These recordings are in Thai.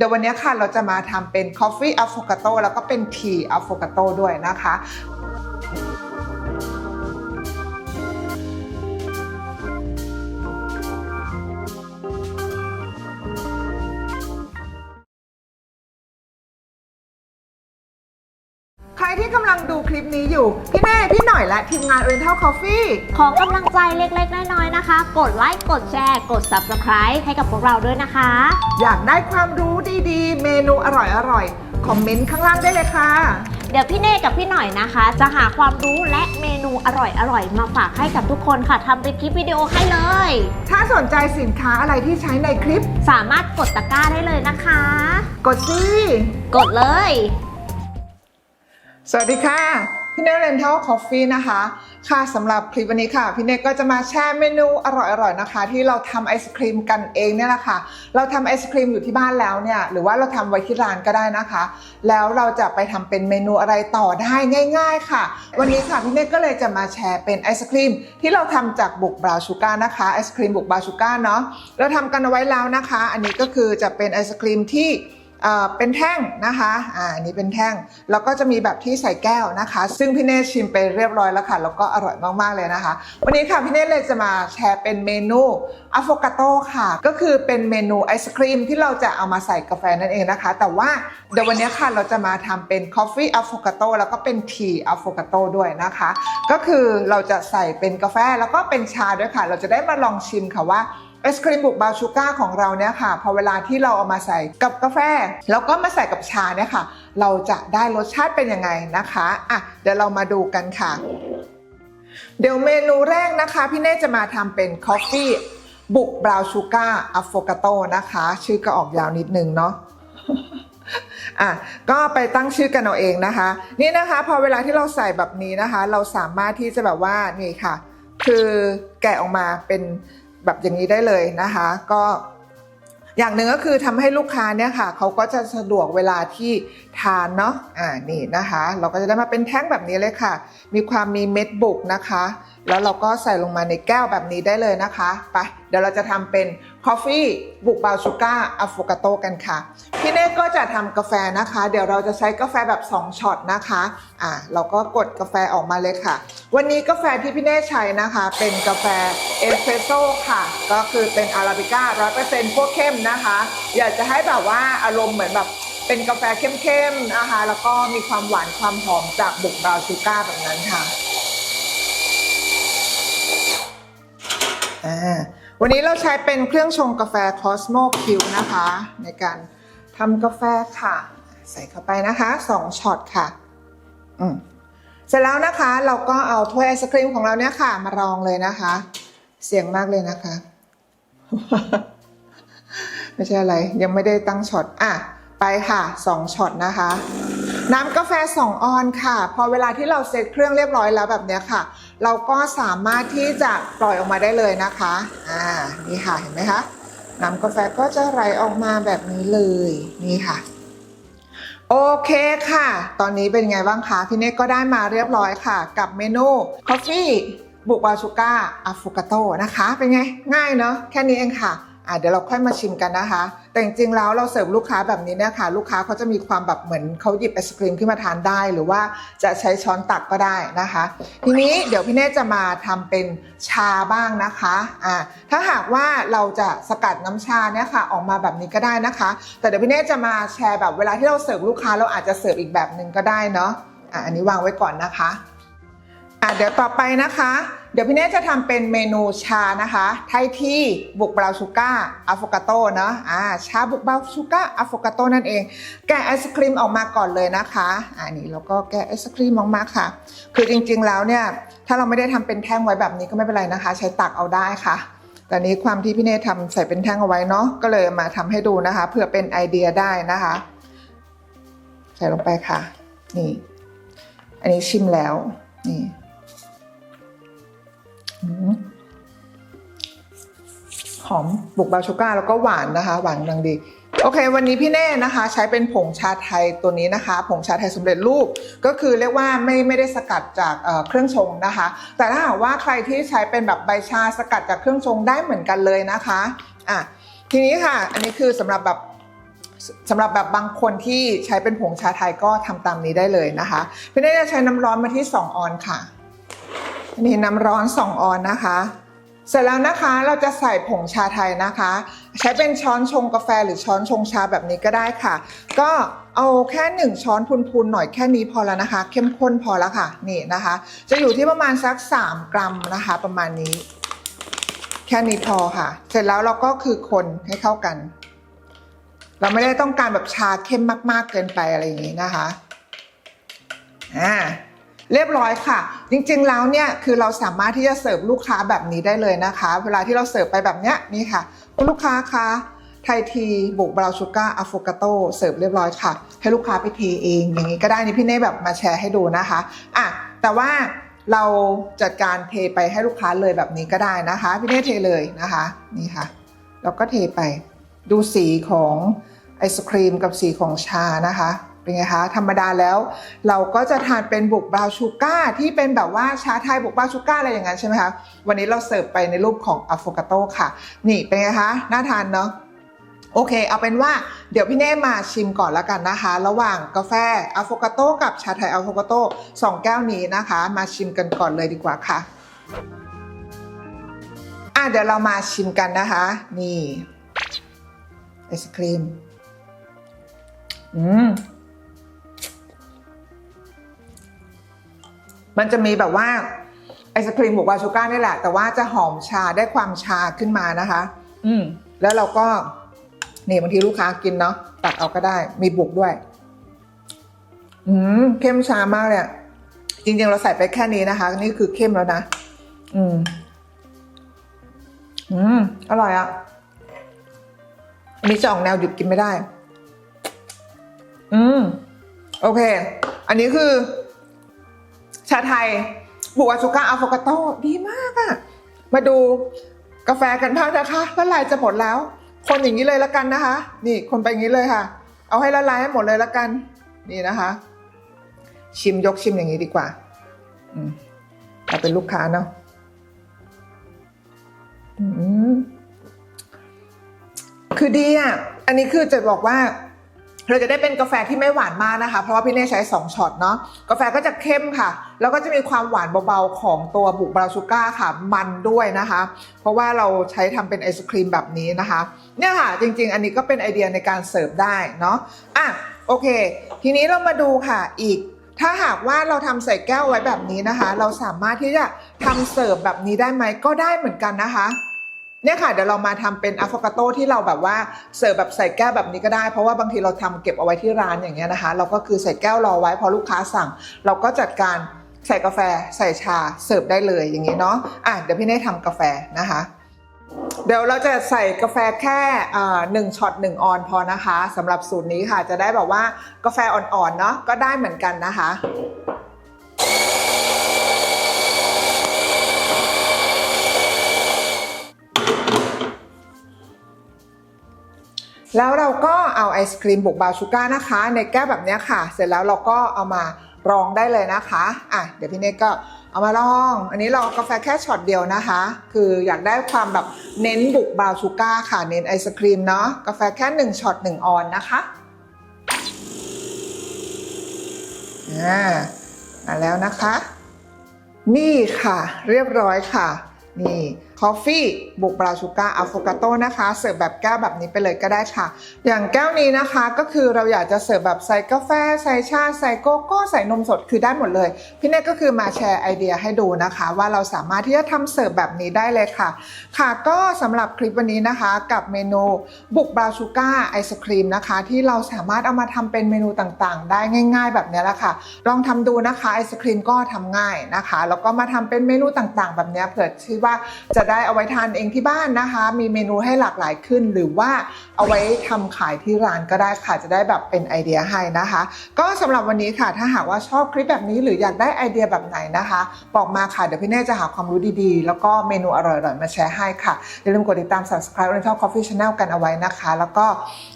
เดี๋ยววันนี้ค่ะเราจะมาทำเป็น Coffee a f f o c a t o แล้วก็เป็น Tea a f f o c a t o ด้วยนะคะ ที่กำลังดูคลิปนี้อยู่ พี่เน่พี่หน่อยและทีมงาน Oriental Coffee ขอกำลังใจเล็กๆ น้อยๆ นะคะ กดไลค์ กดแชร์ กด Subscribe ให้กับพวกเราด้วยนะคะ อยากได้ความรู้ดีๆ เมนูอร่อยๆ คอมเมนต์ข้างล่างได้เลยค่ะ เดี๋ยวพี่เน่กับพี่หน่อยนะคะ จะหาความรู้และเมนูอร่อยๆ มาฝากให้กับทุกคนค่ะทำเป็นคลิปวิดีโอให้เลย ถ้าสนใจสินค้าอะไรที่ใช้ในคลิป สามารถกดตะกร้าได้เลยนะคะ กดสิกดเลย สวัสดีค่ะ พี่เนเรนทัลคอฟฟี่นะคะ ค่ะสำหรับคลิปวันนี้ค่ะ พี่เนก็จะมาแชร์เมนูอร่อยๆนะคะ ที่เราทำไอศครีมกันเองเนี่ยแหละค่ะ เราทำไอศครีมอยู่ที่บ้านแล้วเนี่ย หรือว่าเราทำไว้ที่ร้านก็ได้นะคะ แล้วเราจะไปทำเป็นเมนูอะไรต่อได้ง่าย ๆ ค่ะ วันนี้ค่ะพี่เนก็เลยจะมาแชร์เป็นไอศครีมที่เราทำจากบุกบราวชูการ์นะคะไอศครีมบุกบราวชูการ์เนาะเราทำกันเอาไว้แล้วนะคะ อันนี้ก็คือจะเป็นไอศครีมที่ เป็นแท่งนะคะอ่าอันนี้เป็นแท่ง แล้วก็จะมีแบบที่ใส่แก้วนะคะ ซึ่งพี่เนธชิมไปเรียบร้อยแล้วค่ะ แล้วก็อร่อยมากๆเลยนะคะ วันนี้ค่ะพี่เนธเลยจะมาแชร์เป็นเมนูอะโฟกาโตค่ะ ก็คือเป็นเมนูไอศครีมที่เราจะเอามาใส่กาแฟนั่นเองนะคะ แต่ว่าเดี๋ยววันนี้ค่ะเราจะมาทำเป็นคอฟฟี่อะโฟกาโตแล้วก็เป็นทีอะโฟกาโตด้วยนะคะ ก็คือเราจะใส่เป็นกาแฟแล้วก็เป็นชาด้วยค่ะ เราจะได้มาลองชิมค่ะว่า ไอศครีมบุกบาชูการ์ของเราเนี่ยค่ะพอเวลาที่เราเอามาใส่กับกาแฟ แล้วก็มาใส่กับชาเนี่ยค่ะ เราจะได้รสชาติเป็นยังไงนะคะอะเดี๋ยวเรามาดูกันค่ะ เดี๋ยวเมนูแรกนะคะ พี่เน่จะมาทำเป็นคอฟฟี่บุกบราวชูการ์อะโฟกาโตนะคะ ชื่อก็ออกยาวนิดนึงเนาะอะก็ไปตั้งชื่อกันเอาเองนะคะ นี่นะคะ พอเวลาที่เราใส่แบบนี้นะคะ เราสามารถที่จะแบบว่านี่ค่ะ คือแกะออกมาเป็น แบบอย่างนี้ได้เลยนะคะ ก็อย่างหนึ่งก็คือทำให้ลูกค้าเนี่ยค่ะเขาก็จะสะดวกเวลาที่ทานเนาะอ่านี่นะคะ เราก็จะได้มาเป็นแท่งแบบนี้เลยค่ะ มีความมีเม็ดบุกนะคะ แล้วเราก็ใส่ลงมาในแก้วแบบนี้ได้เลยนะคะ ไป เดี๋ยวเราจะทำเป็นคอฟฟี่บุกบาวชูก้าอะโฟกาโตกันค่ะ พี่เน่ก็จะทำกาแฟนะคะ เดี๋ยวเราจะใช้กาแฟแบบ 2ช็อตนะคะ อ่าเราก็กดกาแฟออกมาเลยค่ะ วันนี้กาแฟที่พี่เน่ใช้นะคะ เป็นกาแฟเอสเปรสโซ่ค่ะ ก็คือเป็นอาราบิก้าร้อยเปอร์เซ็นต์พวกเข้มนะคะ อยากจะให้แบบว่าอารมณ์เหมือนแบบเป็นกาแฟเข้มๆนะคะ แล้วก็มีความหวานความหอมจากบุกบราวชูก้าแบบนั้นค่ะ อ่าวันนี้เราใช้เป็นเครื่องชงกาแฟ Cosmo Q นะคะ ในการทำกาแฟค่ะ ใส่เข้าไปนะคะ2ช็อตค่ะอืมเสร็จแล้วนะคะเราก็เอาถ้วยไอศครีมของเราเนี่ยค่ะ มารองเลยนะคะ เสียงมากเลยนะคะ ไม่ใช่อะไร ยังไม่ได้ตั้งช็อตอะไปค่ะ2ช็อตนะคะ น้ำกาแฟ2ออนค่ะ พอเวลาที่เราเซตเครื่องเรียบร้อยแล้วแบบเนี้ยค่ะ เราก็สามารถที่จะปล่อยออกมาได้เลยนะคะ อ่า นี่ค่ะ เห็นไหมคะ น้ำกาแฟก็จะไหลออกมาแบบนี้เลย นี่ค่ะ โอเคค่ะ ตอนนี้เป็นไงบ้างคะ พี่เนกก็ได้มาเรียบร้อยค่ะ กับเมนู Coffee บุกบาชูก้าอะโฟกาโตนะคะ เป็นไง ง่ายเนาะ แค่นี้เองค่ะ อะเดี๋ยวเราค่อยมาชิมกันนะคะ แต่จริงๆแล้วเราเสิร์ฟลูกค้าแบบนี้เนี่ยค่ะ ลูกค้าเขาจะมีความแบบเหมือนเขาหยิบไอศครีมขึ้นมาทานได้ หรือว่าจะใช้ช้อนตักก็ได้นะคะ ทีนี้เดี๋ยวพี่เนตจะมาทำเป็นชาบ้างนะคะอ่าถ้าหากว่าเราจะสกัดน้ำชาเนี่ยค่ะ ออกมาแบบนี้ก็ได้นะคะ แต่เดี๋ยวพี่เนตจะมาแชร์แบบเวลาที่เราเสิร์ฟลูกค้าเราอาจจะเสิร์ฟอีกแบบหนึ่งก็ได้เนาะอะอันนี้วางไว้ก่อนนะคะ อะเดี๋ยวต่อไปนะคะ เดี๋ยวพี่เนทจะทำเป็นเมนูชานะคะ ไทยที่บุกบราวชูการ์อะโฟกาโตเนาะอ่าชาบุกบราวชูการ์อะโฟกาโตนั่นเอง แกะไอศครีมออกมาก่อนเลยนะคะอ่านี่แล้วก็แกะไอศครีมออกมาค่ะ คือจริงๆแล้วเนี่ย ถ้าเราไม่ได้ทำเป็นแท่งไว้แบบนี้ก็ไม่เป็นไรนะคะ ใช้ตักเอาได้ค่ะแต่นี้ความที่พี่เนททำใส่เป็นแท่งเอาไว้เนาะก็เลยมาทำให้ดูนะคะ เพื่อเป็นไอเดียได้นะคะ ใส่ลงไปค่ะ นี่ อันนี้ชิมแล้วนี่ หอมบุกบาชูก้าแล้วก็หวานนะคะ หวานกำลังดี โอเค วันนี้พี่เน่นะคะ ใช้เป็นผงชาไทยตัวนี้นะคะ ผงชาไทยสำเร็จรูป ก็คือเรียกว่าไม่ไม่ได้สกัดจากเครื่องชงนะคะ แต่ถ้าหากว่าใครที่ใช้เป็นแบบใบชาสกัดจากเครื่องชงได้เหมือนกันเลยนะคะอะทีนี้ค่ะ อันนี้คือสำหรับแบบสำหรับแบบบางคนที่ใช้เป็นผงชาไทยก็ทำตามนี้ได้เลยนะคะพี่เน่จะใช้น้ำร้อนมาที่ 2 ออนค่ะ อันนี้น้ำร้อน2ออนนะคะ เสร็จแล้วนะคะเราจะใส่ผงชาไทยนะคะ ใช้เป็นช้อนชงกาแฟหรือช้อนชงชาแบบนี้ก็ได้ค่ะ ก็เอาแค่หนึ่งช้อนพูนๆหน่อยแค่นี้พอแล้วนะคะ เข้มข้นพอแล้วค่ะนี่นะคะ จะอยู่ที่ประมาณสัก 3 กรัมนะคะ ประมาณนี้ แค่นี้พอค่ะ เสร็จแล้วเราก็คือคนให้เข้ากัน เราไม่ได้ต้องการแบบชาเข้มมาก ๆเกินไปอะไรอย่างนี้นะคะอ่า เรียบร้อยค่ะ จริงๆแล้วเนี่ยคือเราสามารถที่จะเสิร์ฟลูกค้าแบบนี้ได้เลยนะคะ เวลาที่เราเสิร์ฟไปแบบเนี้ยนี่ค่ะคุณลูกค้าคะไทยทีบุกบราวชูกาอะโฟกาโตเสิร์ฟเรียบร้อยค่ะ ให้ลูกค้าไปเทเองอย่างนี้ก็ได้นี่พี่เน่แบบมาแชร์ให้ดูนะคะอะแต่ว่าเราจัดการเทไปให้ลูกค้าเลยแบบนี้ก็ได้นะคะ พี่เน่เทเลยนะคะนี่ค่ะแล้วก็เทไปดูสีของไอศครีมกับสีของชานะคะ เป็นไงคะธรรมดาแล้ว เราก็จะทานเป็นบุกบราวชูกาที่เป็นแบบว่าชาไทยบุกบราวชูกาอะไรอย่างนั้นใช่ไหมคะวันนี้เราเสิร์ฟไปในรูปของอะโฟกาโตค่ะ นี่เป็นไงคะน่าทานเนาะโอเค เอาเป็นว่าเดี๋ยวพี่เน่มาชิมก่อนแล้วกันนะคะ ระหว่างกาแฟอะโฟกาโตกับชาไทยอะโฟกาโตสองแก้วนี้นะคะ มาชิมกันก่อนเลยดีกว่าค่ะอะเดี๋ยวเรามาชิมกันนะคะ นี่ไอศครีมอืม มันจะมีแบบว่าไอศครีมบุกบาชูก้านี่แหละ แต่ว่าจะหอมชาได้ความชาขึ้นมานะคะ อืมแล้วเราก็นี่บางทีลูกค้ากินเนาะตักเอาก็ได้ มีบุกด้วย อืมเข้มชามากเลยอะจริงๆเราใส่ไปแค่นี้นะคะ นี่คือเข้มแล้วนะ อืม อืม อร่อยอะอันนี้จะออกแนวหยุดกินไม่ได้ อืม โอเค อันนี้คือ ชาไทยบุกอาชูการ์อะโฟกาโตดีมากอะมาดูกาแฟกันบ้างนะคะละลายจะหมดแล้ว คนอย่างนี้เลยละกันนะคะ นี่คนไปอย่างนี้เลยค่ะ เอาให้ละลายให้หมดเลยละกัน นี่นะคะ ชิมยกชิมอย่างนี้ดีกว่าอืมเราเป็นลูกค้าเนาะคือดีอะ อันนี้คือจะบอกว่า เราจะได้เป็นกาแฟที่ไม่หวานมากนะคะ เพราะว่าพี่เน่ใช้ 2ช็อตเนาะกาแฟก็จะเข้มค่ะ แล้วก็จะมีความหวานเบาๆของตัวบุกบราชูก้าค่ะ มันด้วยนะคะ เพราะว่าเราใช้ทำเป็นไอศครีมแบบนี้นะคะ เนี่ยค่ะ จริง ๆ อันนี้ก็เป็นไอเดียในการเสิร์ฟได้เนาะอะโอเค ทีนี้เรามาดูค่ะอีกถ้าหากว่าเราทำใส่แก้วไว้แบบนี้นะคะ เราสามารถที่จะทำเสิร์ฟแบบนี้ได้ไหมก็ได้เหมือนกันนะคะ เนี่ยค่ะเดี๋ยวเรามาทำเป็นอะโฟกาโตที่เราแบบว่าเสิร์ฟแบบใส่แก้วแบบนี้ก็ได้ เพราะว่าบางทีเราทำเก็บเอาไว้ที่ร้านอย่างเงี้ยนะคะ เราก็คือใส่แก้วรอไว้พอลูกค้าสั่ง เราก็จัดการใส่กาแฟใส่ชาเสิร์ฟได้เลยอย่างนี้เนาะอะเดี๋ยวพี่เน่ทำกาแฟนะคะ เดี๋ยวเราจะใส่กาแฟแค่หนึ่งช็อตหนึ่งออนพอนะคะสำหรับสูตรนี้ค่ะจะได้แบบว่ากาแฟอ่อนๆเนาะก็ได้เหมือนกันนะคะ แล้วเราก็เอาไอศครีมบุกบาวชูการ์นะคะ ในแก้วแบบนี้ค่ะ เสร็จแล้วเราก็เอามารองได้เลยนะคะอะเดี๋ยวพี่เนกก็เอามาลอง อันนี้เราเอากาแฟแค่ช็อตเดียวนะคะ คืออยากได้ความแบบเน้นบุกบาวชูการ์ค่ะ เน้นไอศครีมเนาะ กาแฟแค่1ช็อต1ออนนะคะอ่ามาแล้วนะคะ นี่ค่ะ เรียบร้อยค่ะ นี่ คอฟฟี่บุกบราชูก้าอะโฟกาโตนะคะ เสิร์ฟแบบแก้วแบบนี้ไปเลยก็ได้ค่ะ อย่างแก้วนี้นะคะก็คือเราอยากจะเสิร์ฟแบบใส่กาแฟ ใส่ชา ใส่โกโก้ ใส่นมสดคือได้หมดเลย พี่เนตก็คือมาแชร์ไอเดียให้ดูนะคะ ว่าเราสามารถที่จะทำเสิร์ฟแบบนี้ได้เลยค่ะ ค่ะก็สำหรับคลิปวันนี้นะคะกับเมนูบุกบราชูก้าไอศครีมนะคะ ที่เราสามารถเอามาทำเป็นเมนูต่างๆ ได้ง่าย ๆ แบบนี้แหละค่ะ ลองทำดูนะคะไอศครีมก็ทำง่ายนะคะแล้วก็มาทำเป็นเมนูต่างๆ แบบนี้เผื่อที่ว่าจะได้เอาไว้ทานเองที่บ้านนะคะ มีเมนูให้หลากหลายขึ้น หรือว่าเอาไว้ทำขายที่ร้านก็ได้ค่ะจะได้แบบเป็นไอเดียให้นะคะ ก็สำหรับวันนี้ค่ะถ้าหากว่าชอบคลิปแบบนี้หรืออยากได้ไอเดียแบบไหนนะคะ บอกมาค่ะเดี๋ยวพี่เน่จะหาความรู้ดีๆ แล้วก็เมนูอร่อยๆมาแชร์ให้ค่ะอย่าลืมกดติดตาม subscribe Oriental Coffee Channel กันเอาไว้นะคะ แล้วก็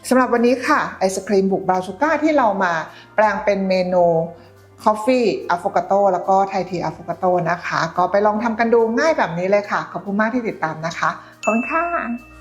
สำหรับวันนี้ค่ะไอศครีมบุกบราวชูก้าที่เรามาแปลงเป็นเมนู คอฟฟี่อะโฟกาโตแล้วก็ไททีอะโฟกาโตนะคะ ก็ไปลองทำกันดูง่ายแบบนี้เลยค่ะ ขอบคุณมากที่ติดตามนะคะ ขอบคุณค่ะ